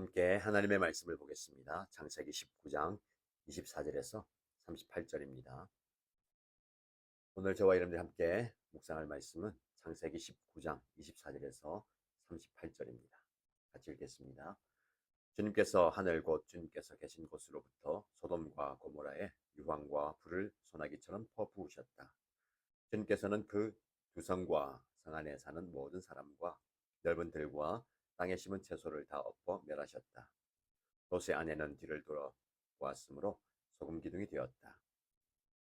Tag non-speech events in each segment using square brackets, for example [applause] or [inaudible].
함께 하나님의 말씀을 보겠습니다. 창세기 19장 24절에서 38절입니다. 오늘 저와 여러분들 함께 묵상할 말씀은 창세기 19장 24절에서 38절입니다. 같이 읽겠습니다. 주님께서 하늘 곧 주님께서 계신 곳으로부터 소돔과 고모라에 유황과 불을 소나기처럼 퍼부으셨다. 주님께서는 그 두 성과 성 안에 사는 모든 사람과 넓은 들과 땅에 심은 채소를 다 엎어 멸하셨다. 롯의 아내는 뒤를 돌아 보았으므로 소금 기둥이 되었다.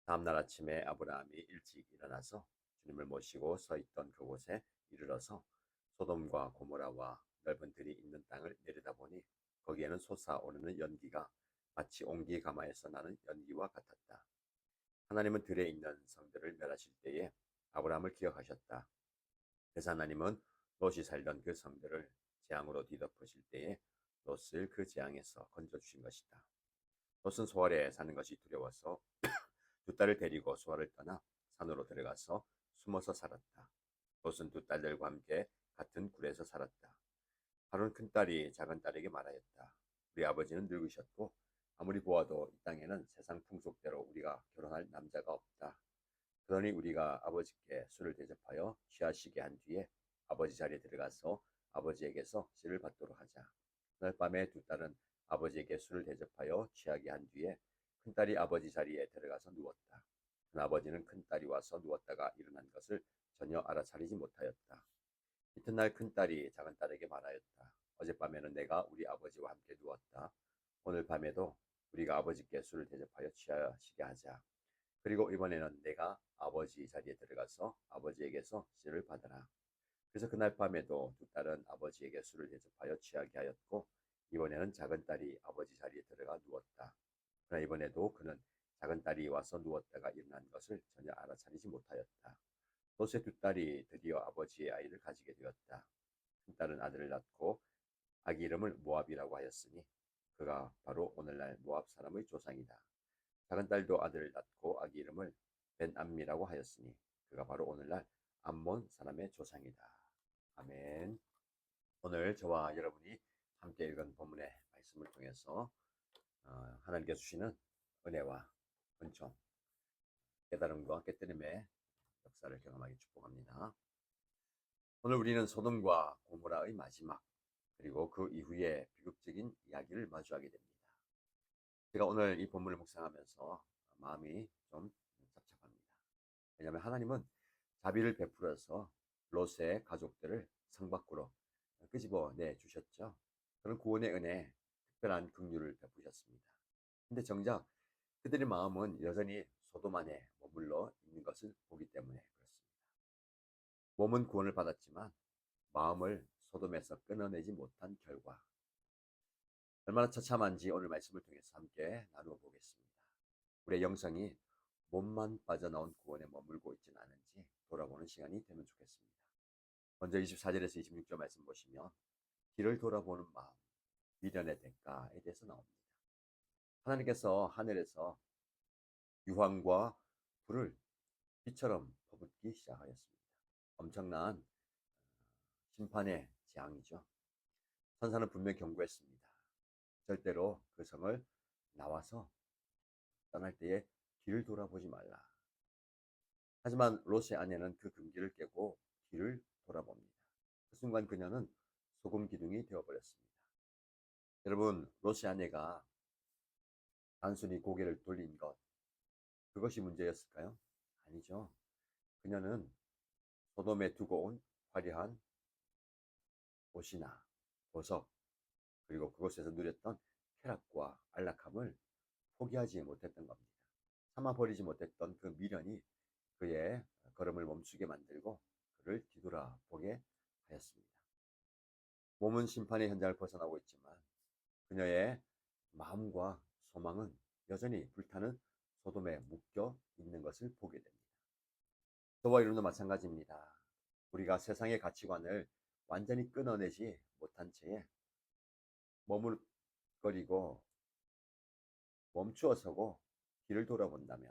다음 날 아침에 아브라함이 일찍 일어나서 주님을 모시고 서 있던 그곳에 이르러서 소돔과 고모라와 넓은 들이 있는 땅을 내려다보니 거기에는 솟아오르는 연기가 마치 옹기 가마에서 나는 연기와 같았다. 하나님은 들에 있는 성들을 멸하실 때에 아브라함을 기억하셨다. 그래서 하나님은 롯이 살던 그 성들을 재앙으로 뒤덮으실 때에 롯을 그 재앙에서 건져주신 것이다. 롯은 소알에 사는 것이 두려워서 [clears throat] 두 딸을 데리고 소알을 떠나 산으로 들어가서 숨어서 살았다. 롯은 두 딸들과 함께 같은 굴에서 살았다. 하루는 큰 딸이 작은 딸에게 말하였다. 우리 아버지는 늙으셨고 아무리 보아도 이 땅에는 세상 풍속대로 우리가 결혼할 남자가 없다. 그러니 우리가 아버지께 술을 대접하여 취하시게 한 뒤에 아버지 자리에 들어가서 아버지에게서 씨를 받도록 하자. 그날 밤에 두 딸은 아버지에게 술을 대접하여 취하게 한 뒤에 큰딸이 아버지 자리에 들어가서 누웠다. 큰 아버지는 큰딸이 와서 누웠다가 일어난 것을 전혀 알아차리지 못하였다. 이튿날 큰딸이 작은딸에게 말하였다. 어젯밤에는 내가 우리 아버지와 함께 누웠다. 오늘 밤에도 우리가 아버지께 술을 대접하여 취하시게 하자. 그리고 이번에는 내가 아버지 자리에 들어가서 아버지에게서 씨를 받아라. 그래서 그날 밤에도 두 딸은 아버지에게 술을 대접하여 취하게 하였고 이번에는 작은 딸이 아버지 자리에 들어가 누웠다. 그러나 이번에도 그는 작은 딸이 와서 누웠다가 일어난 것을 전혀 알아차리지 못하였다. 롯의 두 딸이 드디어 아버지의 아이를 가지게 되었다. 큰 딸은 아들을 낳고 아기 이름을 모압이라고 하였으니 그가 바로 오늘날 모압 사람의 조상이다. 작은 딸도 아들을 낳고 아기 이름을 벤암미라고 하였으니 그가 바로 오늘날 암몬 사람의 조상이다. 아멘. 오늘 저와 여러분이 함께 읽은 본문의 말씀을 통해서 어, 하나님께 주시는 은혜와 은총, 깨달음과 깨뜨림의 역사를 경험하기 축복합니다. 오늘 우리는 소돔과 고모라의 마지막 그리고 그 이후의 비극적인 이야기를 마주하게 됩니다. 제가 오늘 이 본문을 묵상하면서 마음이 좀 답답합니다. 왜냐하면 하나님은 자비를 베풀어서 롯의 가족들을 성 밖으로 끄집어 내 주셨죠. 그런 구원의 은혜, 특별한 긍휼을 베푸셨습니다. 근데 정작 그들의 마음은 여전히 소돔 안에 머물러 있는 것을 보기 때문에 그렇습니다. 몸은 구원을 받았지만 마음을 소돔에서 끊어내지 못한 결과 얼마나 처참한지 오늘 말씀을 통해서 함께 나누어 보겠습니다. 우리의 영성이 몸만 빠져나온 구원에 머물고 있지는 않은지 돌아보는 시간이 되면 좋겠습니다. 먼저 24절에서 26절 말씀 보시면 길을 돌아보는 마음, 미련의 대가에 대해서 나옵니다. 하나님께서 하늘에서 유황과 불을 비처럼 퍼붓기 시작하였습니다. 엄청난 어, 심판의 재앙이죠. 천사는 분명 경고했습니다. 절대로 그 성을 나와서 떠날 때에 길을 돌아보지 말라. 하지만 롯의 아내는 그 금기를 깨고 길을 순간 그녀는 소금 기둥이 되어버렸습니다. 여러분, 롯의 아내가 단순히 고개를 돌린 것, 그것이 문제였을까요? 아니죠. 그녀는 소돔에 두고 온 화려한 옷이나 보석, 그리고 그곳에서 누렸던 쾌락과 안락함을 포기하지 못했던 겁니다. 참아버리지 못했던 그 미련이 그의 걸음을 멈추게 만들고 그를 하였습니다. 몸은 심판의 현장을 벗어나고 있지만 그녀의 마음과 소망은 여전히 불타는 소돔에 묶여 있는 것을 보게 됩니다. 저와 여러분도 마찬가지입니다. 우리가 세상의 가치관을 완전히 끊어내지 못한 채에 머물거리고 멈추어 서고 길을 돌아본다면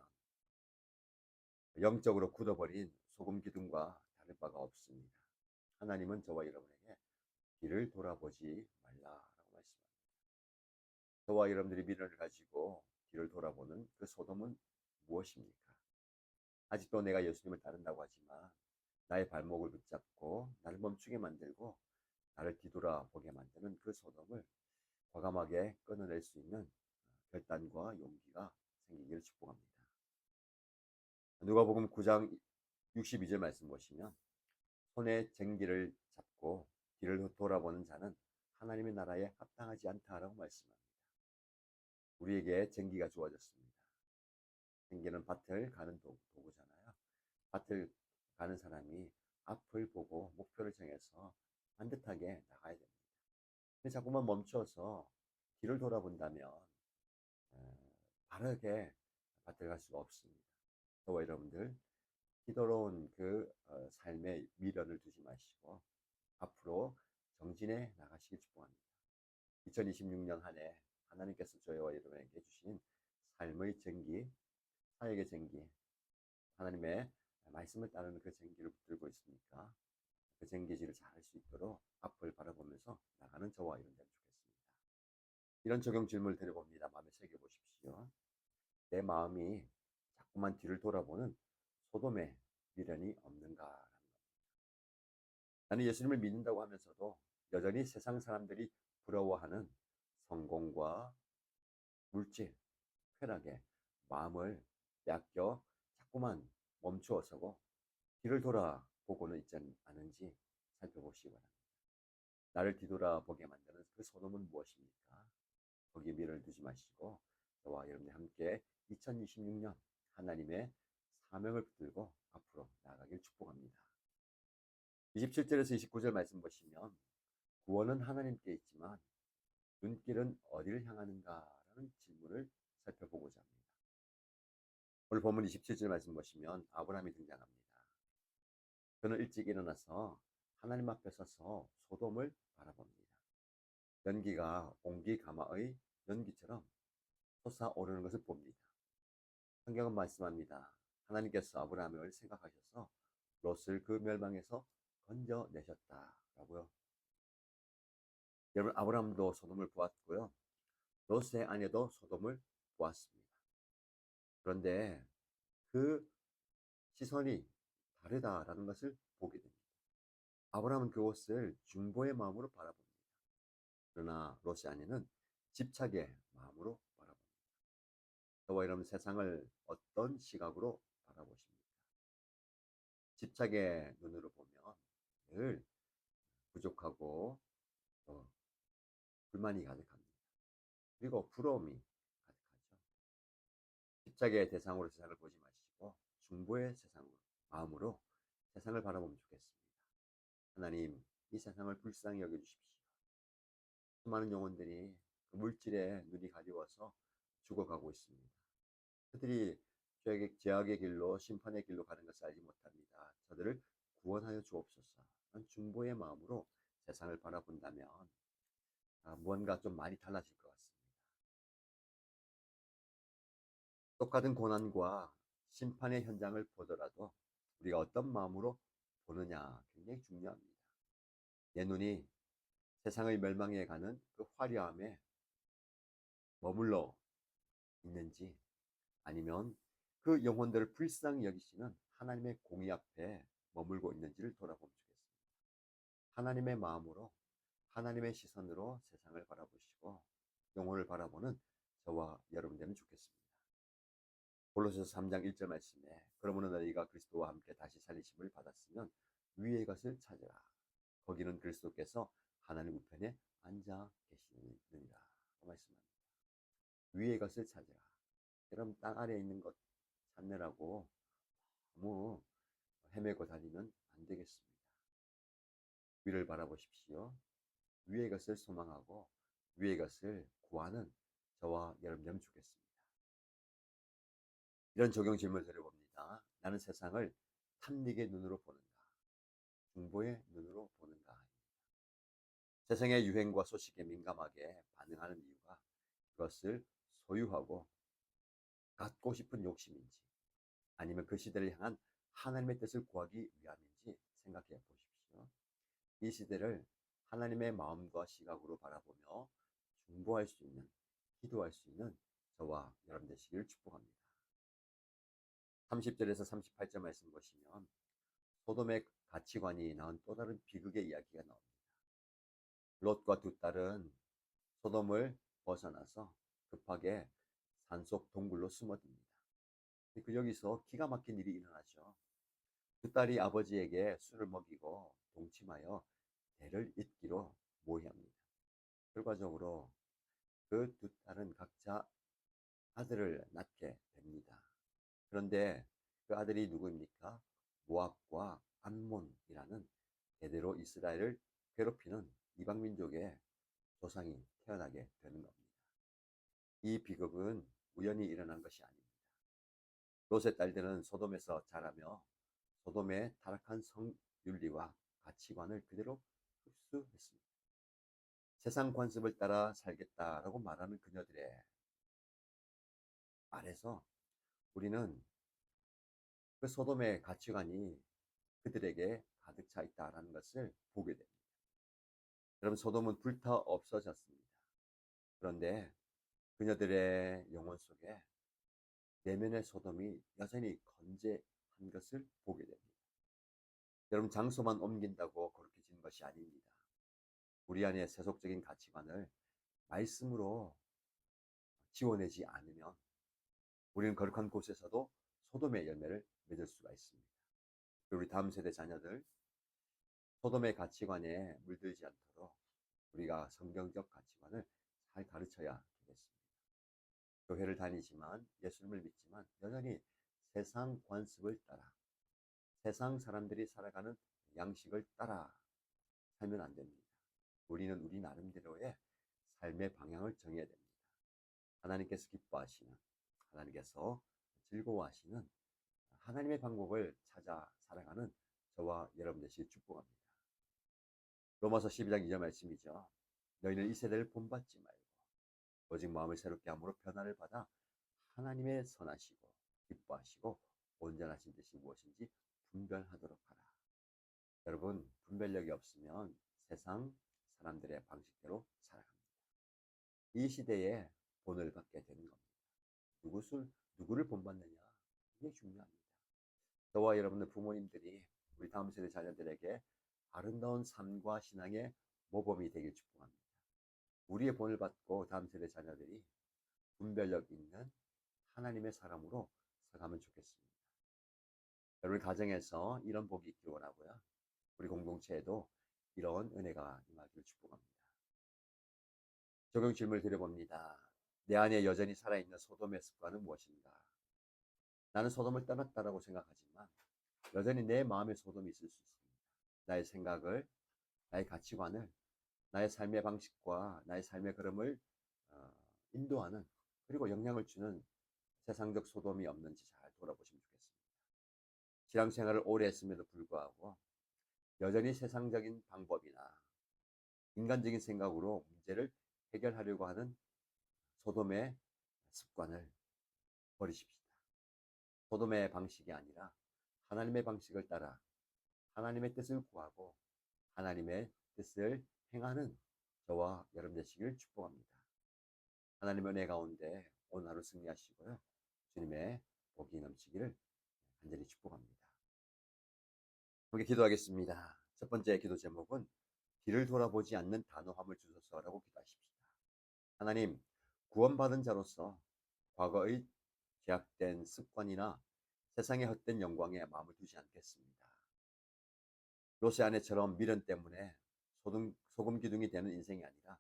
영적으로 굳어버린 소금 기둥과 다를 바가 없습니다. 하나님은 저와 여러분에게 길을 돌아보지 말라라고 말씀합니다. 저와 여러분들이 미련을 가지고 뒤를 돌아보는 그 소돔은 무엇입니까? 아직도 내가 예수님을 따른다고 하지만 나의 발목을 붙잡고 나를 멈추게 만들고 나를 뒤돌아보게 만드는 그 소돔을 과감하게 끊어낼 수 있는 결단과 용기가 생기기를 축복합니다. 누가복음 9장 62절 말씀 보시면 손에 쟁기를 잡고 뒤를 돌아보는 자는 하나님의 나라에 합당하지 않다라고 말씀합니다. 우리에게 쟁기가 주어졌습니다. 쟁기는 밭을 가는 도구잖아요. 밭을 가는 사람이 앞을 보고 목표를 정해서 반듯하게 나가야 됩니다. 근데 자꾸만 멈춰서 뒤를 돌아본다면 바르게 밭을 갈 수가 없습니다. 저와 여러분들 기도로운 그 어, 마시고 앞으로 정진해 나가시길 축복합니다. 2026년 한 해 하나님께서 저희와 여러분에게 주신 삶의 쟁기, 사역의 쟁기, 하나님의 말씀을 따르는 그 쟁기를 붙들고 있으니까 그 쟁기질을 잘 할 수 있도록 앞을 바라보면서 나가는 저와 여러분들 좋겠습니다. 이런 적용 질문을 드려봅니다. 마음에 새겨보십시오. 내 마음이 자꾸만 뒤를 돌아보는 소돔의 미련이 겁니다. 나는 예수님을 믿는다고 하면서도 여전히 세상 사람들이 부러워하는 성공과 물질, 쾌락에 마음을 빼앗겨 자꾸만 멈추어 서고 뒤를 돌아보고는 있지 않은지 살펴보시기 바랍니다. 나를 뒤돌아보게 만드는 그 소돔은 무엇입니까? 거기에 미련을 두지 마시고 저와 여러분이 함께 2026년 하나님의 사명을 붙들고 앞으로 나아가길 축복합니다. 27절에서 29절 말씀 보시면 구원은 하나님께 있지만 눈길은 어디를 향하는가라는 질문을 살펴보고자 합니다. 오늘 본문 27절 말씀 보시면 아브라함이 등장합니다. 그는 일찍 일어나서 하나님 앞에 서서 소돔을 바라봅니다. 연기가 옹기 가마의 연기처럼 솟아오르는 것을 봅니다. 성경은 말씀합니다. 하나님께서 아브라함을 생각하셔서 롯을 그 멸망에서 건져내셨다라고요. 여러분 아브라함도 소돔을 보았고요. 롯의 아내도 소돔을 보았습니다. 그런데 그 시선이 다르다라는 것을 보게 됩니다. 아브라함은 그곳을 중보의 마음으로 바라봅니다. 그러나 롯의 아내는 집착의 마음으로 바라봅니다. 저와 여러분 세상을 어떤 시각으로 바라보십니까? 집착의 눈으로 보면 늘 부족하고 어, 불만이 가득합니다. 그리고 부러움이 가득하죠. 집착의 대상으로 세상을 보지 마시고 중보의 세상으로 마음으로 세상을 바라보면 좋겠습니다. 하나님 이 세상을 불쌍히 여겨주십시오. 수많은 영혼들이 그 물질에 눈이 가리워서 죽어가고 있습니다. 그들이 죄악의 길로 심판의 길로 가는 것을 알지 못합니다. 저들을 구원하여 주옵소서. 중보의 마음으로 세상을 바라본다면 아, 무언가 좀 많이 달라질 것 같습니다. 똑같은 고난과 심판의 현장을 보더라도 우리가 어떤 마음으로 보느냐 굉장히 중요합니다. 내 눈이 세상의 멸망에 가는 그 화려함에 머물러 있는지 아니면 그 영혼들을 불쌍히 여기시는 하나님의 공의 앞에 머물고 있는지를 돌아보면 좋겠습니다. 하나님의 마음으로 하나님의 시선으로 세상을 바라보시고 영혼을 바라보는 저와 여러분 되면 좋겠습니다. 골로새서 3장 1절 말씀에 그러므로 너희가 그리스도와 함께 다시 살리심을 받았으면 위의 것을 찾으라. 거기는 그리스도께서 하나님 우편에 앉아 계시느니라. 그 말씀합니다. 위의 것을 찾으라. 여러분 땅 아래에 있는 것 찾느라고 너무 헤매고 다니면 안 되겠습니다. 위를 바라보십시오. 위의 것을 소망하고 위의 것을 구하는 저와 여러분 되면 좋겠습니다. 이런 적용 질문을 드려봅니다. 나는 세상을 탐닉의 눈으로 보는가? 중보의 눈으로 보는가? 세상의 유행과 소식에 민감하게 반응하는 이유가 그것을 소유하고 갖고 싶은 욕심인지 아니면 그 시대를 향한 하나님의 뜻을 구하기 위함인지 생각해 보십시오. 이 시대를 하나님의 마음과 시각으로 바라보며 중보할 수 있는 기도할 수 있는 저와 여러분 되시길 축복합니다. 30절에서 38절 말씀 보시면 소돔의 가치관이 낳은 또 다른 비극의 이야기가 나옵니다. 롯과 두 딸은 소돔을 벗어나서 급하게 산속 동굴로 숨어듭니다. 그 여기서 기가 막힌 일이 일어나죠. 두 딸이 아버지에게 술을 먹이고 동침하여 대를 잇기로 모의합니다. 결과적으로 그 두 딸은 각자 아들을 낳게 됩니다. 그런데 그 아들이 누구입니까? 모압과 암몬이라는 대대로 이스라엘을 괴롭히는 이방 민족의 조상이 태어나게 되는 겁니다. 이 비극은 우연히 일어난 것이 아닙니다. 롯의 딸들은 소돔에서 자라며 소돔의 타락한 성윤리와 가치관을 그대로 흡수했습니다. 세상 관습을 따라 살겠다라고 말하는 그녀들의 말에서 우리는 그 소돔의 가치관이 그들에게 가득 차 있다라는 것을 보게 됩니다. 여러분 소돔은 불타 없어졌습니다. 그런데 그녀들의 영혼 속에 내면의 소돔이 여전히 건재한 것을 보게 됩니다. 여러분 장소만 옮긴다고 거룩해지는 것이 아닙니다. 우리 안에 세속적인 가치관을 말씀으로 지워내지 않으면 우리는 거룩한 곳에서도 소돔의 열매를 맺을 수가 있습니다. 우리 다음 세대 자녀들 소돔의 가치관에 물들지 않도록 우리가 성경적 가치관을 잘 가르쳐야 되겠습니다. 교회를 다니지만 예수님을 믿지만 여전히 세상 관습을 따라 세상 사람들이 살아가는 양식을 따라 살면 안 됩니다. 우리는 우리 나름대로의 삶의 방향을 정해야 됩니다. 하나님께서 기뻐하시는 하나님께서 즐거워하시는 하나님의 방법을 찾아 살아가는 저와 여러분 되시길 축복합니다. 로마서 12장 2절 말씀이죠. 너희는 이 세대를 본받지 말고 오직 마음을 새롭게 함으로 변화를 받아 하나님의 선하시고 기뻐하시고 온전하신 뜻이 무엇인지 분별하도록 하라. 여러분 분별력이 없으면 세상 사람들의 방식대로 살아갑니다. 이 시대에 본을 받게 되는 겁니다. 누구를 누구를 본받느냐 이게 중요합니다. 저와 여러분들 부모님들이 우리 다음 세대 자녀들에게 아름다운 삶과 신앙의 모범이 되길 축복합니다. 우리의 본을 받고 다음 세대 자녀들이 분별력 있는 하나님의 사람으로 살아가면 좋겠습니다. 여러분 가정에서 이런 복이 있길 원하고요. 우리 공동체에도 이런 은혜가 임하기를 축복합니다. 적용 질문을 드려봅니다. 내 안에 여전히 살아있는 소돔의 습관은 무엇인가? 나는 소돔을 떠났다라고 생각하지만 여전히 내 마음에 소돔이 있을 수 있습니다. 나의 생각을, 나의 가치관을, 나의 삶의 방식과 나의 삶의 걸음을 어, 인도하는 그리고 영향을 주는 세상적 소돔이 없는지 잘 돌아보시면 좋겠습니다. 신앙 생활을 오래 했음에도 불구하고 여전히 세상적인 방법이나 인간적인 생각으로 문제를 해결하려고 하는 소돔의 습관을 버리십시다. 소돔의 방식이 아니라 하나님의 방식을 따라 하나님의 뜻을 구하고 하나님의 뜻을 행하는 저와 여러분 되시길 축복합니다. 하나님의 은혜 가운데 오늘 하루 승리하시고요. 주님의 복이 넘치기를 간절히 축복합니다. 함께 기도하겠습니다. 첫 번째 기도 제목은 뒤를 돌아보지 않는 단호함을 주소서라고 기도하십시다. 하나님, 구원받은 자로서 과거의 제약된 습관이나 세상의 헛된 영광에 마음을 두지 않겠습니다. 요새 아내처럼 미련 때문에 소금, 소금 기둥이 되는 인생이 아니라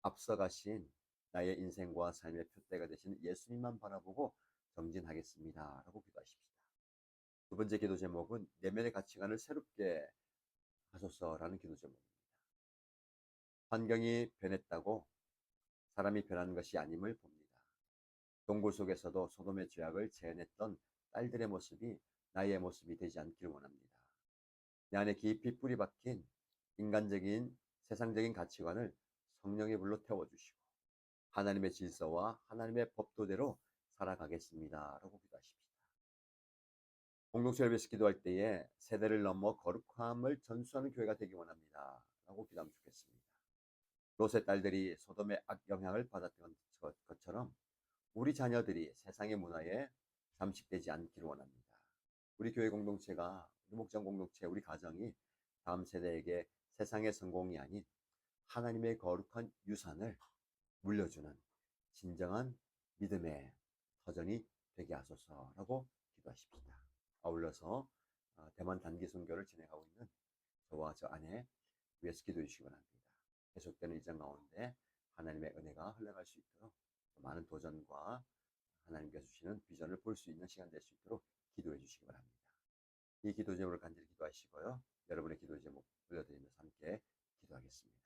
앞서가신 나의 인생과 삶의 표대가 되시는 예수님만 바라보고 정진하겠습니다. 라고 기도하십시다. 두 번째 기도 제목은 내면의 가치관을 새롭게 하소서라는 기도 제목입니다. 환경이 변했다고 사람이 변한 것이 아님을 봅니다. 동굴 속에서도 소돔의 죄악을 재현했던 딸들의 모습이 나의 모습이 되지 않길 원합니다. 내 안에 깊이 뿌리 박힌 인간적인 세상적인 가치관을 성령의 불로 태워주시고 하나님의 질서와 하나님의 법도대로 살아가겠습니다. 라고 기도하십시다. 공동체 예배에서 기도할 때에 세대를 넘어 거룩함을 전수하는 교회가 되기 원합니다. 라고 기도하면 좋겠습니다. 롯의 딸들이 소돔의 악 영향을 받았던 것- 것처럼 우리 자녀들이 세상의 문화에 잠식되지 않기를 원합니다. 우리 교회 공동체가, 우리 목장 공동체, 우리 가정이 다음 세대에게 세상의 성공이 아닌 하나님의 거룩한 유산을 물려주는 진정한 믿음의 터전이 되게 하소서라고 기도하십시다. 아울러서 어, 대만 단기 선교를 진행하고 있는 저와 저 아내 위해서 기도해 주시기 바랍니다. 계속되는 일정 가운데 하나님의 은혜가 흘러갈 수 있도록 많은 도전과 하나님께서 주시는 비전을 볼 수 있는 시간 될 수 있도록 기도해 주시기 바랍니다. 이 기도 제목을 간절히 기도하시고요. 여러분의 기도 제목 올려드리면서 함께 기도하겠습니다.